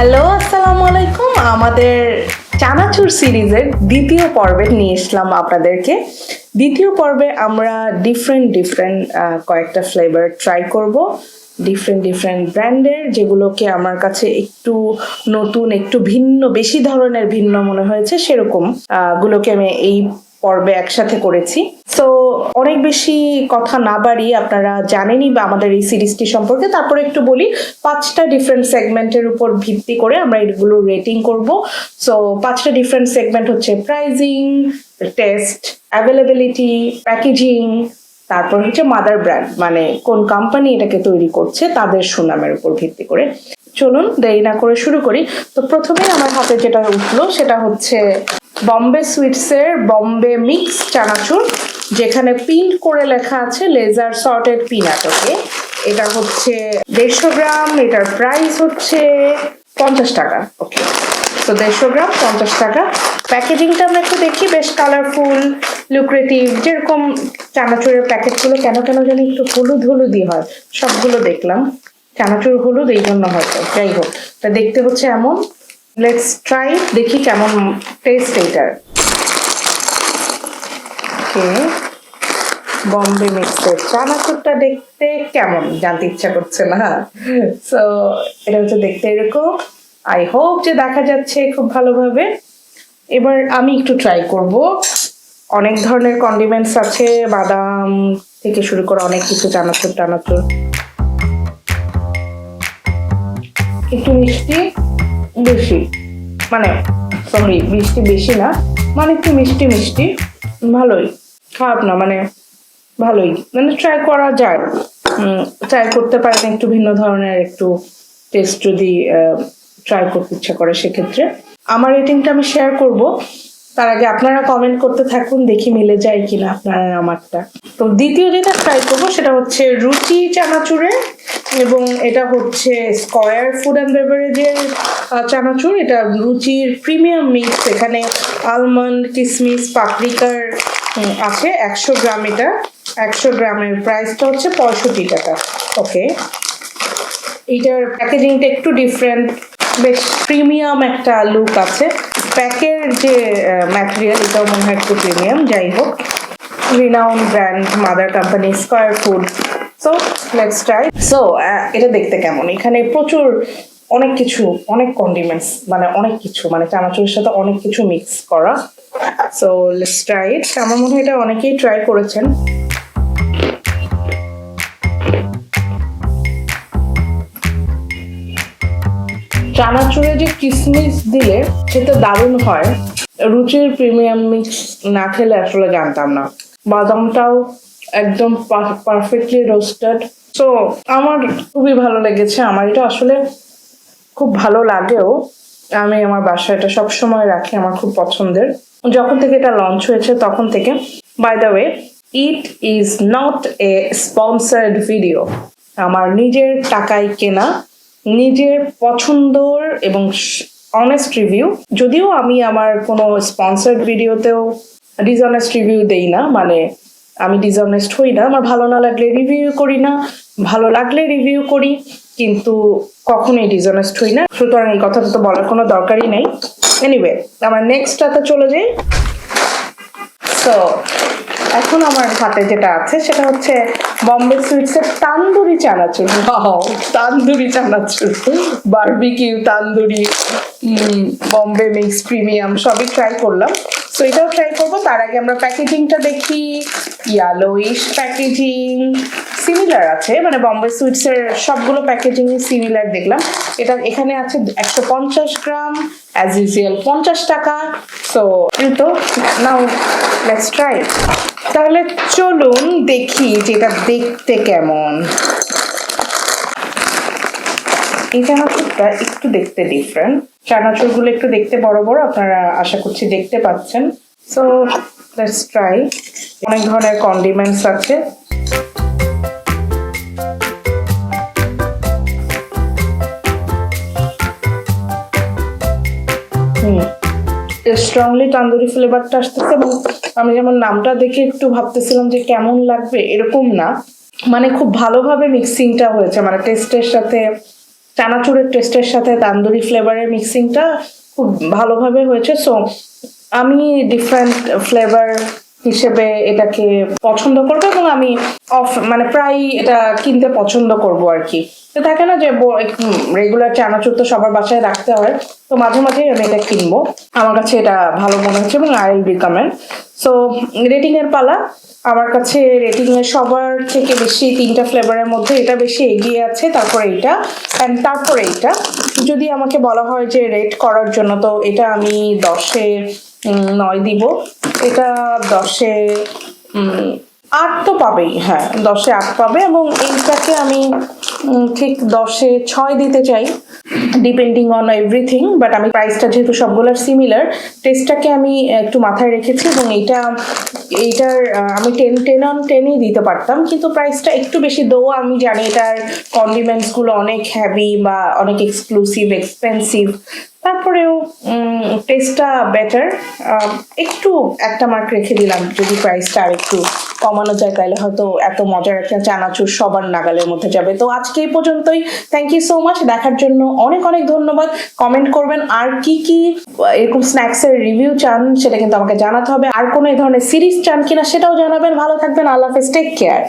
Hello আসসালামু আলাইকুম। আমাদের চানাচুর সিরিজের দ্বিতীয় পর্বে নিয়ে এসলাম আপনাদেরকে। দ্বিতীয় পর্বে আমরা ডিফারেন্ট ডিফারেন্ট কয়েকটা ফ্লেভার ট্রাই করব। ডিফারেন্ট ডিফারেন্ট ব্র্যান্ডের যেগুলোকে আমার কাছে একটু নতুন, একটু ভিন্ন, বেশি ধরনের ভিন্ন মনে হয়েছে, সেরকম গুলোকে আমি এই পর্বে একসাথে করেছি। সো অনেক বেশি কথা না বাড়িয়ে আপনারা জানেনই বা আমাদের এই সিরিজটি সম্পর্কে। তারপরে একটু বলি, পাঁচটা ডিফারেন্ট সেগমেন্টের উপর ভিত্তি করে আমরা এগুলো রেটিং করব। সো পাঁচটা ডিফারেন্ট সেগমেন্ট হচ্ছে প্রাইজিং টেস্ট অ্যাভেলেবিলিটি প্যাকেজিং তারপর হচ্ছে মাদার ব্র্যান্ড মানে কোন কোম্পানি এটাকে তৈরি করছে, তাদের সুনামের উপর ভিত্তি করে। চলুন দেরি না করে শুরু করি। তো প্রথমে আমার হাতে যেটা উঠল, সেটা হচ্ছে বম্বে সুইটসের বম্বে মিক্স চানাচুর, যেখানে পিন করে লেখা আছে লেজার সর্টেড পিনাট ওকে এটা হচ্ছে দেড়শো গ্রাম, এটার প্রাইস হচ্ছে পঞ্চাশ টাকা ওকে তো দেড়শো গ্রাম, পঞ্চাশ টাকা। প্যাকেজিংটা আমরা একটু দেখি, বেশ কালারফুল লুক্রেটিভ যেরকম চানাচুরের প্যাকেটগুলো কেন কেন জানি একটু হলুদ হলুদই হয়, সবগুলো দেখলাম। চানাচুর হলুদ, এই জন্য হয়তো, যাই হোক। তা দেখতে হচ্ছে এমন। লেটস ট্রাই দেখি কেমন টেস্ট এইটার ওকে বম্বে মিক্সের চানাচুরটা দেখতে কেমন? জানতে ইচ্ছা করছে না। সো এটা হচ্ছে দেখতে এরকম। আই হোপ যে দেখা যাচ্ছে খুব ভালোভাবে। এবার আমি একটু ট্রাই করব। অনেক ধরনের কন্ডিমেন্টস আছে, বাদাম থেকে শুরু করে অনেক কিছু, চানাচুর, টানাচুর। একটু মিষ্টি। বেশি। মানে সরি মিষ্টি বেশি না মানে একটু মিষ্টি মিষ্টি, ভালোই। খারাপ না মানে ভালোই। মানে ট্রাই করা যায়। ট্রাই করতে পারেন একটু ভিন্ন ধরনের, একটু টেস্ট যদি ট্রাই করতে ইচ্ছা করে সেক্ষেত্রে। আমার রেটিংটা আমি শেয়ার করব। তার আগে আপনারা কমেন্ট করতে থাকুন, দেখি মিলে যায় কিনা আপনারা আমারটা। তো দ্বিতীয় যেটা ট্রাই করব, সেটা হচ্ছে রুচি চানাচুরের এবং এটা হচ্ছে স্কয়ার ফুড অ্যান্ড বেভারেজের চানাচুর, এটা রুচির প্রিমিয়াম মিক্স এখানে আলমন্ড কিসমিস পাপরিকার আছে একশো গ্রাম এটা। একশো গ্রামের প্রাইসটা হচ্ছে পঁয়ষট্টি টাকা। ওকে এইটার প্যাকেজিংটা একটু ডিফারেন্ট বেশ প্রিমিয়াম একটা লুক আছে। প্যাকের যে ম্যাটেরিয়াল এটাও মনে হয় একটু প্রিমিয়াম যাই হোক। Renowned brand mother company square food so let's try so এটা দেখতে কেমন? এখানে প্রচুর অনেক কিছু, অনেক কন্ডিমেন্টস মানে অনেক কিছু মানে চানাচুরের সাথে অনেক কিছু মিক্স করা। সো লেটস ট্রাই ইট আমার মনে হয় এটা অনেকেই ট্রাই করেছেন। চানাচুরে যে কিসমিস দিলে সেটা দারুণ হয়, রুচির প্রিমিয়াম মিক্স না খেলে আসলে জানতাম না। বাদামটাও একদম পারফেক্টলি রোস্টেড তো আমার খুবই ভালো লেগেছে আমার এটা আসলে খুব ভালো লাগেও আমি আমার বাসায় এটা সবসময় রাখি, আমার খুব পছন্দের। যখন থেকে এটা লঞ্চ হয়েছে, তখন থেকে by the way it is not a sponsored video আমার নিজের টাকায় কেনা, নিজের পছন্দর এবং অনেস্ট রিভিউ যদিও আমি আমার কোনো স্পন্সার্ড ভিডিওতেও ডিসঅনেস্ট রিভিউ দেই না মানে আমি ডিসঅনেস্ট হই না, আমার ভালো না লাগলে রিভিউ করি না, ভালো লাগলে রিভিউ করি, কিন্তু কখনোই ডিসঅনেস্ট হই না। সুতরাং এই কথাটা তো বলার কোনো দরকারই নেই। এনিওয়ে আমার নেক্সটটাতে চলে যাই। সো এখন আমার হাতে যেটা আছে, সেটা হচ্ছে Bombay সুইটসের tandoori chanachur. Tandoori chanachur. Barbecue tandoori Bombay mix premium সবই ট্রাই করলাম। সো এটাও ট্রাই করব। তার আগে আমরা প্যাকেজিংটা দেখি। ইয়ালোইশ প্যাকেজিং সিমিলার আছে মানে বম্বে সুইটসের সবগুলো প্যাকেজিং সিমিলার দেখলাম। এটা এখানে আছে একশো পঞ্চাশ গ্রাম অ্যাজ ইউজুয়াল পঞ্চাশ টাকা। সো তো নাও লেটস ট্রাই তাহলে চলুন দেখি যে এটা দেখতে কেমন। এই চানাচুরটা একটু দেখতে ডিফারেন্ট চানাচুরগুলো একটু দেখতে বড় বড়, আপনারা আশা করছি দেখতে পাচ্ছেন। সো লেটস ট্রাই অনেক ধরনের কন্ডিমেন্টস আছে। স্ট্রংলি তান্দুরি ফ্লেভারটা আসতেছে এবং আমি যেমন নামটা দেখে একটু ভাবতেছিলাম যে কেমন লাগবে এরকম না। মানে খুব ভালোভাবে মিক্সিংটা হয়েছে। মানে টেস্টের সাথে, চানাচুরের টেস্টের সাথে তান্দুরি ফ্লেভারের মিক্সিংটা খুব ভালোভাবে হয়েছে। সো আমি ডিফারেন্ট ফ্লেভার হিসেবে এটাকে পছন্দ করব এবং আমি অফ মানে প্রায় এটা কিনতে পছন্দ করব আর কি। তো থাকে না যে রেগুলার চানাচুর তো সবার বাসায় রাখতে হয়। তো মাঝে মাঝে আমি এটা কিনবো। আমার কাছে এটা ভালো মনে হচ্ছে এবং I will recommend so rating এর পালা। আমার কাছে রেটিং এর সবার থেকে বেশি তিনটা ফ্লেভারের মধ্যে এটা বেশি এগিয়ে আছে, তারপরে এটা অ্যান্ড তারপরে এটা যদি আমাকে বলা হয় যে রেট করার জন্য, তো এটা আমি দশে নয় দিব। এটা দশে আট তো পাবেই হ্যাঁ দশে আট পাবে এবং এইটাকে আমি ঠিক দশে ছয় দিতে চাই ডিপেন্ডিং অন এভরিথিং বাট আমি প্রাইসটা যেহেতু সবগুলোর সিমিলার টেস্টটাকে আমি একটু মাথায় রেখেছি এবং এইটা, এইটার আমি টেন টেন অন টেনই দিতে পারতাম, কিন্তু প্রাইসটা একটু বেশি দো আমি জানি এটার কন্ডিমেন্টসগুলো অনেক হ্যাভি বা অনেক এক্সক্লুসিভ এক্সপেন্সিভ তারপরেও টেস্টটা বেটার একটু একটা মার্ক রেখে দিলাম, যদি প্রাইসটা আর একটু কমানো যায়, তাহলে হয়তো এত মজার একটা চানাচুর সবার নাগালের মধ্যে যাবে। তো আজকে এই পর্যন্তই। থ্যাংক ইউ সো মাচ দেখার জন্য অনেক অনেক ধন্যবাদ। কমেন্ট করবেন আর কি কি, এরকম স্ন্যাক্সের রিভিউ চান, সেটা কিন্তু আমাকে জানাতে হবে। আর কোনো এই ধরনের সিরিজ চান কিনা সেটাও জানাবেন। ভালো থাকবেন। আল্লাহ হাফেজ। Take care